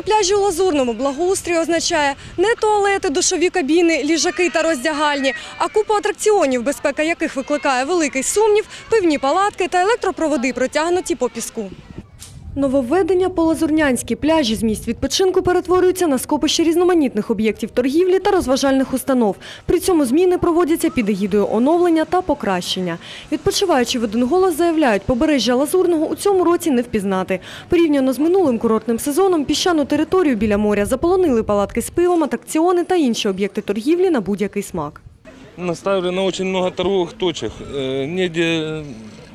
На пляжі у Лазурному благоустрій означає не туалети, душові кабіни, ліжаки та роздягальні, а купу атракціонів, безпека яких викликає великий сумнів, пивні палатки та електропроводи, протягнуті по піску. Нововведення по Лазурнянській пляжі з місць відпочинку перетворюються на скопище різноманітних об'єктів торгівлі та розважальних установ. При цьому зміни проводяться під егідою оновлення та покращення. Відпочиваючи в один голос заявляють, побережжя Лазурного у цьому році не впізнати. Порівняно з минулим курортним сезоном піщану територію біля моря заполонили палатки з пивом, атракціони та інші об'єкти торгівлі на будь-який смак. Наставили на очень много торговых точек. Э,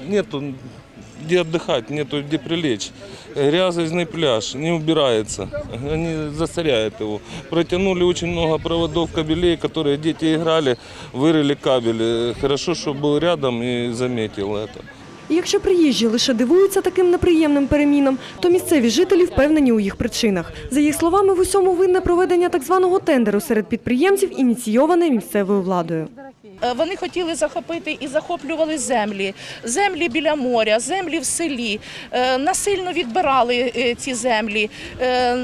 нету где отдыхать, нету где прилечь. Грязный пляж, не убирается, они засоряют его. Протянули очень много проводов, кабелей, которые дети играли, вырыли кабель. Э, Хорошо, что был рядом и заметил это. І якщо приїжджі лише дивуються таким неприємним перемінам, то місцеві жителі впевнені у їх причинах. За їх словами, в усьому винне проведення так званого тендеру серед підприємців, ініційоване місцевою владою. Е, Вони хотіли захопити і захоплювали землі, землі біля моря, землі в селі. Е, Насильно відбирали е, ці землі,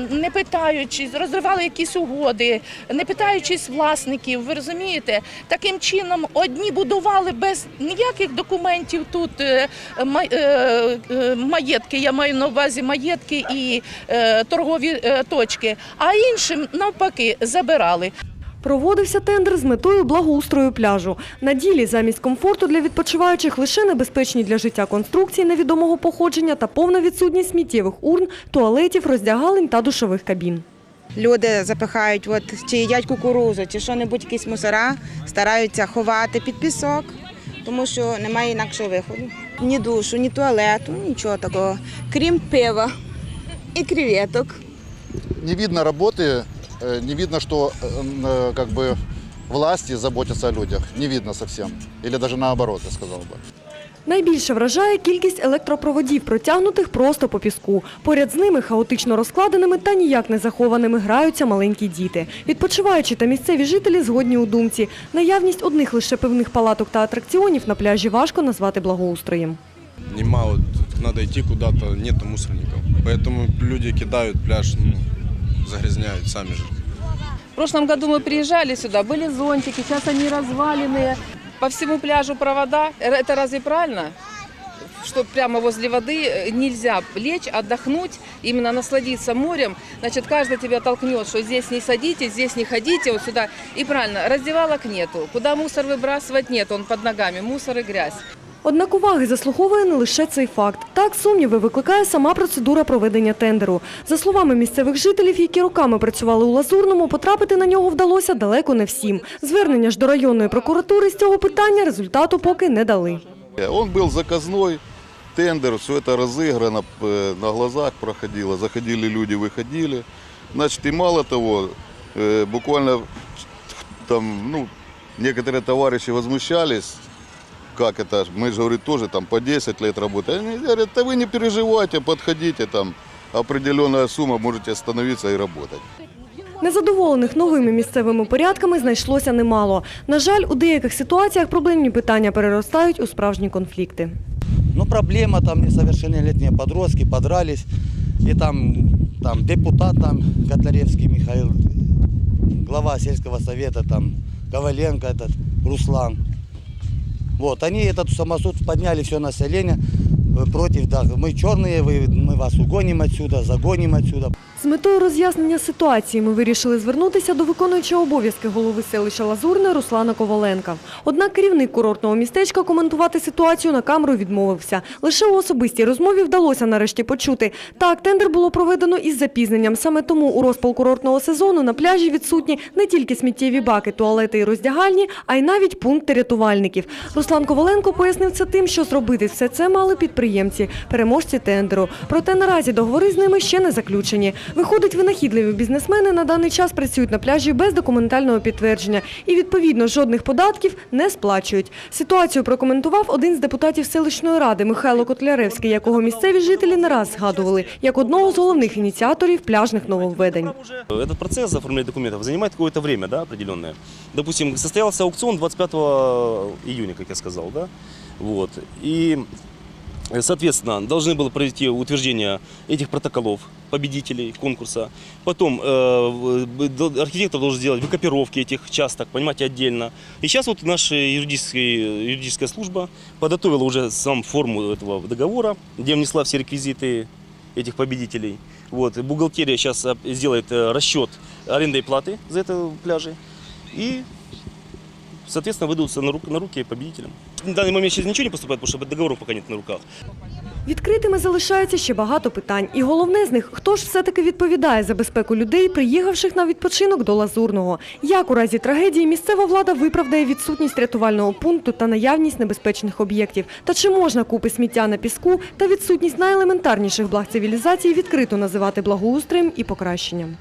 не питаючись, розривали якісь угоди, не питаючись власників. Ви розумієте? Таким чином одні будували без ніяких документів тут ма- маєтки. Я маю на увазі маєтки і торгові точки, а іншим навпаки забирали. Проводився тендер з метою благоустрою пляжу. На ділі замість комфорту для відпочиваючих лише небезпечні для життя конструкції невідомого походження та повна відсутність сміттєвих урн, туалетів, роздягалень та душових кабін. Люди запихають, от, чи їдять кукурузу, чи що-небудь, якісь мусора, стараються ховати під пісок, тому що немає інакшого виходу. Ні душу, ні туалету, нічого такого, крім пива і креветок. не видно работы, э, не видно, что э, э, как бы власти заботятся о людях. Не видно совсем. Или даже наоборот, я сказал бы. Найбільше вражає кількість електропроводів, протягнутих просто по піску. Поряд з ними хаотично розкладеними та ніяк не захованими граються маленькі діти. Відпочиваючі та місцеві жителі згодні у думці. Наявність одних лише пивних палаток та атракціонів на пляжі важко назвати благоустроєм. немало, надо идти куда-то, нету мусорников. Поэтому люди кидают пляж, ну, загрязняют сами же. В прошлом году мы приезжали сюда, были зонтики, сейчас они разваленные. По всему пляжу провода. Это разве правильно? Что прямо возле воды э, нельзя лечь, отдохнуть, именно насладиться морем. Значит, каждый тебя толкнет, что здесь не садитесь, здесь не ходите, вот сюда. И правильно, раздевалок нету. Куда мусор выбрасывать нет, он под ногами, мусор и грязь. Однак уваги заслуговує не лише цей факт. Так, сумніви викликає сама процедура проведення тендеру. За словами місцевих жителів, які роками працювали у Лазурному, потрапити на нього вдалося далеко не всім. Звернення ж до районної прокуратури з цього питання результату поки не дали. Он был заказной, тендер, все это разыграно, э, на глазах проходило. Заходили люди, выходили. Значит, и мало того, э, буквально там, ну, некоторые товарищи возмущались, как это, мы же, говорит, тоже там по 10 лет работаем. Они говорят, да вы не переживайте, подходите, там определенная сумма, можете остановиться и работать. Незадоволених новими місцевими порядками знайшлося немало. На жаль, у деяких ситуаціях проблемні питання переростають у справжні конфлікти. Ну, проблема, там несовершеннолетние подростки подрались, и там, там депутат там, Котляревский Михаил, глава сельского совета, там, Коваленко этот, Руслан. Вот, они этот самосуд подняли все население э, против, да, мы черные, вы, мы вас угоним отсюда, загоним отсюда. З метою роз'яснення ситуації ми вирішили звернутися до виконуючого обов'язки голови селища Лазурне Руслана Коваленка. Однак керівник курортного містечка коментувати ситуацію на камеру відмовився. Лише у особистій розмові вдалося нарешті почути. Так, тендер було проведено із запізненням. Саме тому у розпал курортного сезону на пляжі відсутні не тільки сміттєві баки, туалети і роздягальні, а й навіть пункти рятувальників. Руслан Коваленко пояснив це тим, що зробити все це мали підприємці, переможці тендеру. Проте наразі договори з ними ще не заключені. Виходить, винахідливі бізнесмени на даний час працюють на пляжі без документального підтвердження і, відповідно, жодних податків не сплачують. Ситуацію прокоментував один з депутатів селищної ради Михайло Котляревський, якого місцеві жителі не раз згадували як одного з головних ініціаторів пляжних нововведень. Этот процесс оформления документов занимает какое-то время, да, определенное. Допустим, состоялся аукцион 25 июня, как я сказал, да, вот. И Э, Соответственно, должны было пройти утверждение этих протоколов победителей конкурса. Потом э, архитектор должен сделать выкопировки этих часток, понимаете, отдельно. И сейчас вот наша юридическая, юридическая служба подготовила уже сам форму этого договора, где внесла все реквизиты этих победителей. Вот. Бухгалтерия сейчас сделает э, расчет арендной платы за это пляжи. И, соответственно, выдадутся на руки победителям. На данный момент сейчас ничего не поступает, потому что договоров пока нет на руках. Відкритими залишається ще багато питань. І головне з них – хто ж все-таки відповідає за безпеку людей, приїхавших на відпочинок до Лазурного? Як у разі трагедії місцева влада виправдає відсутність рятувального пункту та наявність небезпечних об'єктів? Та чи можна купи сміття на піску та відсутність найелементарніших благ цивілізації відкрито називати благоустроєм і покращенням?